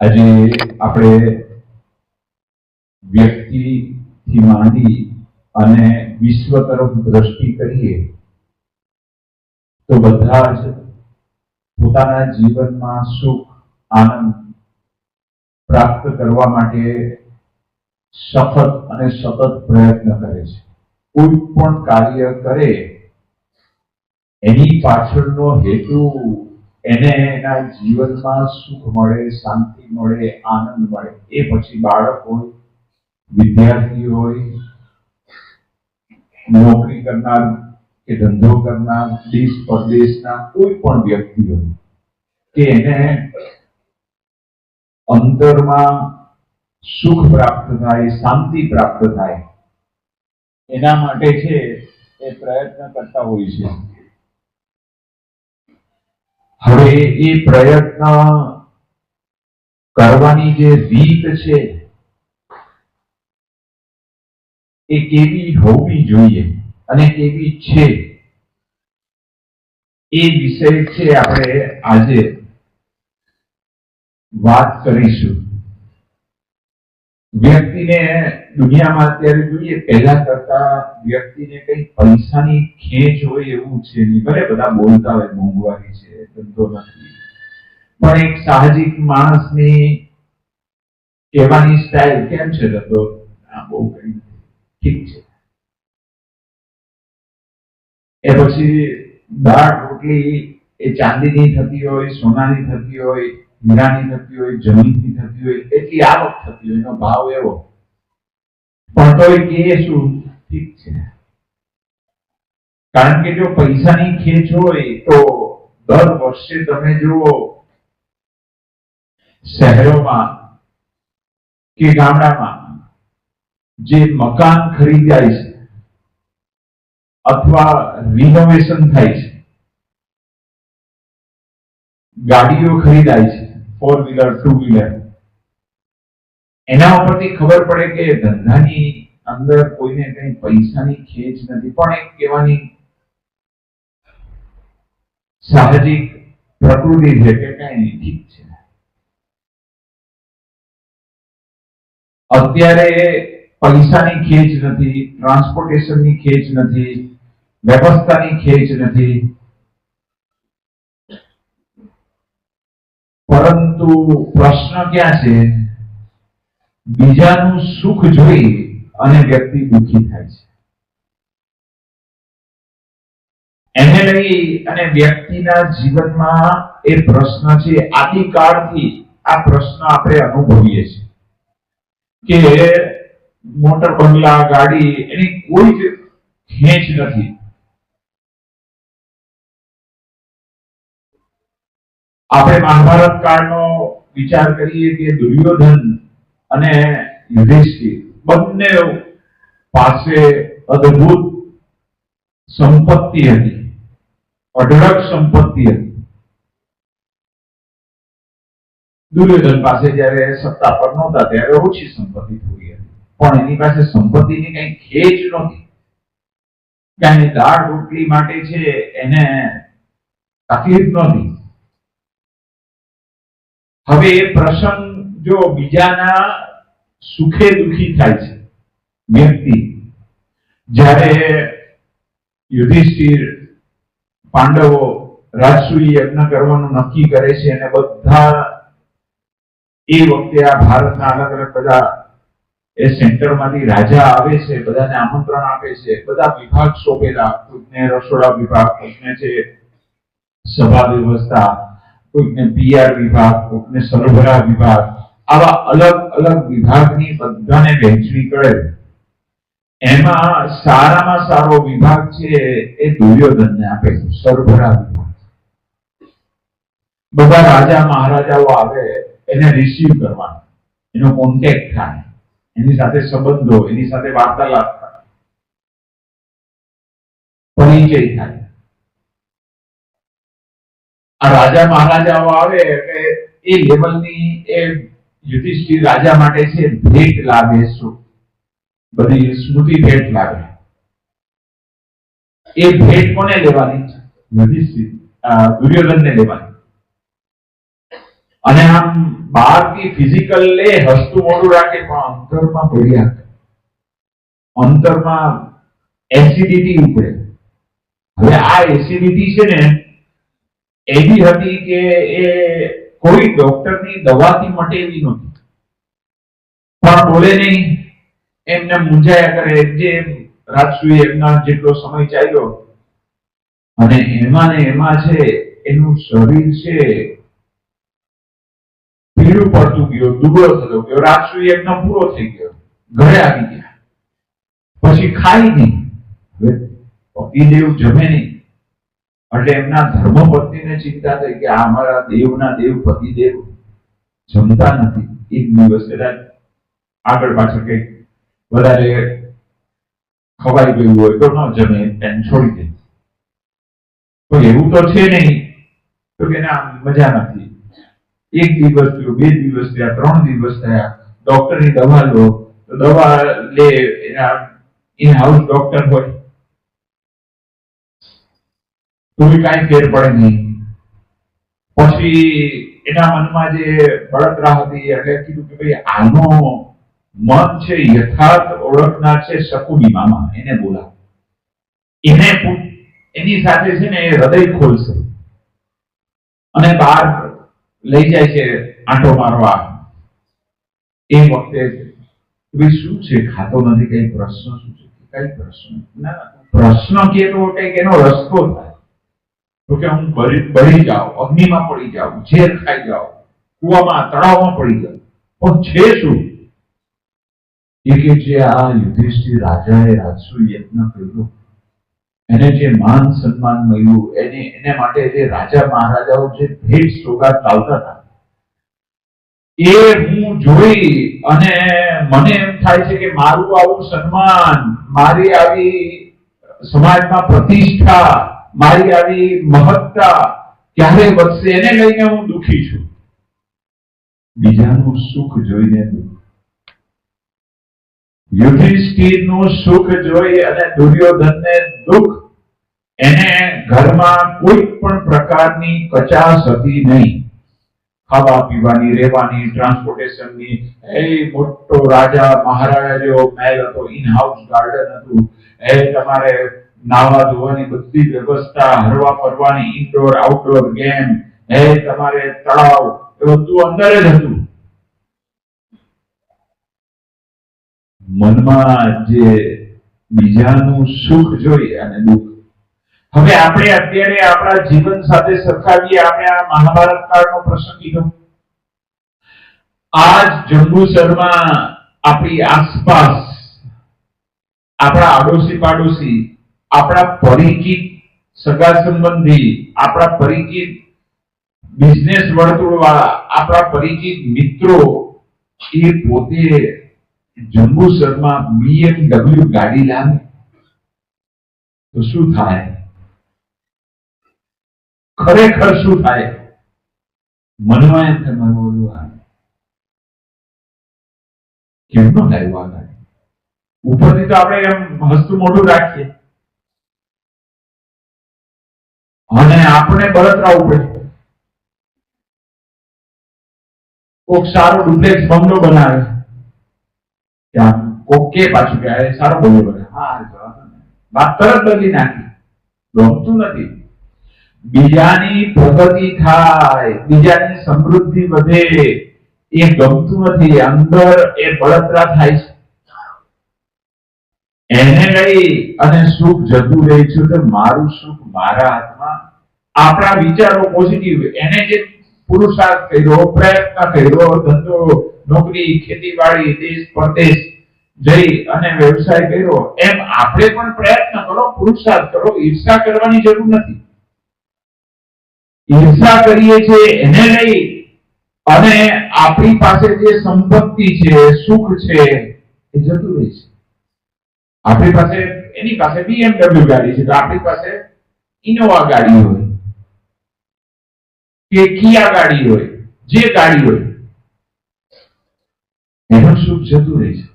આજે આપણે વ્યક્તિથી માંડી અને વિશ્વ તરફ દ્રષ્ટિ કરીએ, તો બધા જ પોતાના જીવનમાં સુખ, આનંદ પ્રાપ્ત કરવા માટે સખત અને સતત પ્રયત્ન કરે છે. કોઈ પણ કાર્ય કરે, એની પાછળનો હેતુ એને એના જીવનમાં સુખ મળે, શાંતિ મળે, આનંદ મળે, એ પછી બાળક હોય, વિદ્યાર્થી હોય, નોકરી કરનાર કે ધંધો કરનાર, દેશ પરદેશના કોઈ પણ વ્યક્તિ હોય, કે એને અંતરમાં સુખ પ્રાપ્ત થાય, શાંતિ પ્રાપ્ત થાય, એના માટે છે એ પ્રયત્ન કરતા હોય છે. હવે એ પ્રયત્ન કરવાની જે રીત છે, એ કેવી હોવી જોઈએ અને કેવી છે, એ વિષય છે આપણે આજે વાત કરીશું. વ્યક્તિને દુનિયામાં અત્યારે જોઈએ, પહેલા કરતા વ્યક્તિને કઈ પૈસાની ખેંચ હોય એવું છે નહીં. ભલે બધા બોલતા હોય, મોંઘવારી છે, ધંધો નથી. પણ એક સાહજિક માણસની કહેવાની સ્ટાઇલ કેમ છે? ધંધો આ બહુ કઈ ઠીક છે. એ પછી દાળ, રોટલી એ ચાંદીની થતી હોય, સોનાની થતી હોય હીરાની થતી હોય, જમીનની થતી હોય, એટલી આવક થતી હોય, એનો ભાવ એવો. પણ તો એ શું? ઠીક છે. કારણ કે જો પૈસાની ખેંચ હોય, તો દર વર્ષે તમે જુઓ, શહેરોમાં કે ગામડામાં જે મકાન ખરીદાય છે, અથવા રિનોવેશન થાય છે, ગાડીઓ ખરીદાય છે ફોર વ્હીલર ટુ વ્હીલર એના ઉપરથી ખબર પડે કે ધંધાની અંદર કોઈને કઈ પૈસાની ખેંચ નથી. પણ એક કહેવાની સાહજિક પ્રકૃતિ છે કે કઈ ઠીક છે. અત્યારે પૈસાની ખેંચ નથી ટ્રાન્સપોર્ટેશનની ખેંચ નથી, વ્યવસ્થાની ખેંચ નથી. પરંતુ પ્રશ્ન ક્યાં છે? બીજાનું સુખ જોઈ અને વ્યક્તિ દુઃખી થાય છે. એને લઈ અને વ્યક્તિના જીવનમાં એ પ્રશ્ન છે આદિકાળથી આ પ્રશ્ન આપણે અનુભવીએ છીએ. કે મોટર બંગલા, ગાડી એની કોઈ જ ખેંચ નથી. આપણે મહાભારત કાળનો વિચાર કરીએ કે દુર્યોધન અને યુધિષ્ઠિર બંને પાસે અદ્ભુત સંપત્તિ હતી, અઢળક સંપત્તિ હતી. દુર્યોધન પાસે જ્યારે સત્તા પર નહોતા ત્યારે ઓછી સંપત્તિ થોડી હતી. પણ એની પાસે સંપત્તિની કઈ ખેચ નહોતી. ક્યાંય દાળ રોટલી માટે છે એને તકલીફ નહોતી. હવે એ પ્રસંગ જો બીજાના સુખે દુખી થાય છે, વ્યક્તિ, જ્યારે યુધિષ્ઠિર, પાંડવો રાજસૂય યજ્ઞ કરવાનું નક્કી કરે છે અને બધા એ વખતે આ ભારતના અલગ અલગ બધા એ સેન્ટરમાંથી રાજા આવે છે, બધાને આમંત્રણ આપે છે, બધા વિભાગ સોંપેલા રસોડા વિભાગ કોઈકને છે સભા વ્યવસ્થા કોઈકને પીઆર વિભાગ કોઈકને સરભરા વિભાગ, આવા અલગ અલગ વિભાગની બધાને વહેંચવી કરે. એમાં સારામાં સારો વિભાગ છે એ દુર્યોધનને આપે છે સરભરા વિભાગ. બધા રાજા મહારાજાઓ આવે, એને રિસીવ કરવાનો. એનો કોન્ટેક્ટ થાય. એની સાથે સંબંધો, એની સાથે વાર્તાલાપ થાય. પરિચય થાય. આ રાજા મહારાજાઓ આવે એટલે એ લેવલની એ યુધિષ્ઠિર રાજા માટે છે ભેટ લાવે શું બધી સ્મૃતિ ભેટ લાવે એ ભેટ કોને લેવાની યુધિષ્ઠિર દુર્યોધનને લેવાની. અને આમ બહારથી ફિઝિકલ લે હસતું મોટું રાખે પણ અંતરમાં પડ્યા. અંતરમાં એસિડિટી ઉપડે. હવે આ એસિડિટી છે ને એવી હતી કે એ કોઈ ડોક્ટરની દવાથી મટેલી નહોતી. પણ બોલે નહીં. એમને મૂંઝાયા કરે. જે રાજસુ એમના જેટલો સમય ચાલ્યો. અને એમાં ને એમાં છે, એનું શરીર છે, પીળું પડતું ગયો, દુબળો થતો ગયો. રાજસુ એમનો પૂરો થઈ ગયો. ઘરે આવી ગયા. પછી ખાઈ નહીં પતિદેવ જમે નહીં. એટલે એમના ધર્મપત્નીને ચિંતા થઈ કે આ અમારા દેવના દેવ પતિદેવ જમતા નથી. એક દિવસ કદાચ આગળ પાછળ કંઈક વધારે ખવાઈ ગયું હોય તો ન જમે, એમ છોડી દે. તો એવું તો છે નહીં, તો કે ના, મજા નથી. એક દિવસ થયો, બે દિવસ થયા, ત્રણ દિવસ થયા ડોક્ટરની દવા લો, તો દવા લે, એના ઇન હાઉસ ડોક્ટર હોય. તો બી કાંઈ ફેર પડે નહીં. પછી એના મનમાં જે બળતરા હતી, એટલે કીધું કે ભાઈ, આનો મન છે યથાર્થ ઓળખનાર છે શકુની મામા. એને બોલા એને એની સાથે છે ને હૃદય ખોલશે. અને બહાર લઈ જાય છે આંટો મારવા. એ વખતે શું છે? ખાતો નથી? કઈ પ્રશ્ન શું છે? કઈ પ્રશ્ન? ના પ્રશ્ન કે તો એનો રસ્તો થાય. કે હું બળી જાઉં, અગ્નિમાં પડી જાઉં, ઝેર ખાઈ જાઉં, કુવામાં, તળાવમાં પડી જાઉં. પણ છે શું? એ કે જે આ યુધિષ્ઠિર રાજાએ રાજસુ યજ્ઞ કર્યો, એને જે માન સન્માન મળ્યું, એને એને માટે જે રાજા મહારાજાઓ જે ભેટ સોગાદ લાવતા હતા, એ હું જોઈ અને મને એમ થાય છે કે મારું આવું સન્માન, મારી આવી સમાજમાં પ્રતિષ્ઠા મારી આવી મહત્તા ક્યારે વધશે એને લઈને હું દુખી છું. બીજાનું સુખ જોઈને યુધિષ્ઠિરનું સુખ જોઈ અને દુર્યોધનને દુઃખ, એને ઘરમાં કોઈ પણ પ્રકારની કચાશ હતી નહીં. ખાવા પીવાની, રહેવાની, ટ્રાન્સપોર્ટેશનની, એ મોટો રાજા મહારાજા જેવો મહેલ હતો ઇન હાઉસ ગાર્ડન હતું. એ તમારે નાવા ધોવાની બધી વ્યવસ્થા, હરવા ફરવાની ઇન્ડોર આઉટડોર ગેમ હે તમારે તળાવ, એ બધું અંદર જ હતું. મનમાં જે બીજાનું સુખ જોઈ અને દુઃખ. હવે આપણે અત્યારે આપણા જીવન સાથે સરખાવીએ, આપણે આ મહાભારત કાળનો પ્રસંગ લીધો આજ જંબુસરમાં આપણી આસપાસ, આપણા આડોશી પાડોશી આપણા પરિચિત સગા સંબંધી, આપણા પરિચિત બિઝનેસ વર્તુળ વાળા આપણા પરિચિત મિત્રો, એ પોતે જંબુસરમાં BMW ગાડી લાવે. તો શું થાય? ખરેખર શું થાય? મનમાં એમ થાય, મારું ઓલું આ કેમનો લાવ્યો આ ગાડી? ઉપરથી તો આપણે એમ હસતું મોઢું રાખીએ. અને આપણે બળતરાવું પડે. કોક સારો ડુપ્લેક્સ બંગલો બનાવે આમ કોક પાછું કે સારો બંગલો બનાવે. હા. વાત તરત બદલી નાખી. ગમતું નથી. બીજાની પ્રગતિ થાય, બીજાની સમૃદ્ધિ વધે. એ ગમતું નથી. અંદર એ બળતરા થાય છે. એને લઈ અને સુખ જતું રહે છે તો મારું સુખ મારા હાથમાં. આપણા વિચારો પોઝિટિવ એને જે પુરુષાર્થ કર્યો, પ્રયત્ન કર્યો, ધંધો, નોકરી, ખેતીવાડી, દેશ પરદેશ જઈ અને વ્યવસાય કર્યો, એમ આપણે પણ પ્રયત્ન કરો, પુરુષાર્થ કરો, ઈર્ષા કરવાની જરૂર નથી. ઈર્ષા કરીએ છીએ, એને લઈ અને આપણી પાસે જે સંપત્તિ છે, સુખ છે, એ જતું રહે છે. આપણી પાસે એની પાસે BMW ગાડી છે, તો આપણી પાસે ઇનોવા ગાડી હોય, કે કિયા ગાડી હોય, જે ગાડી હોય એનું સુખ જતું રહે છે?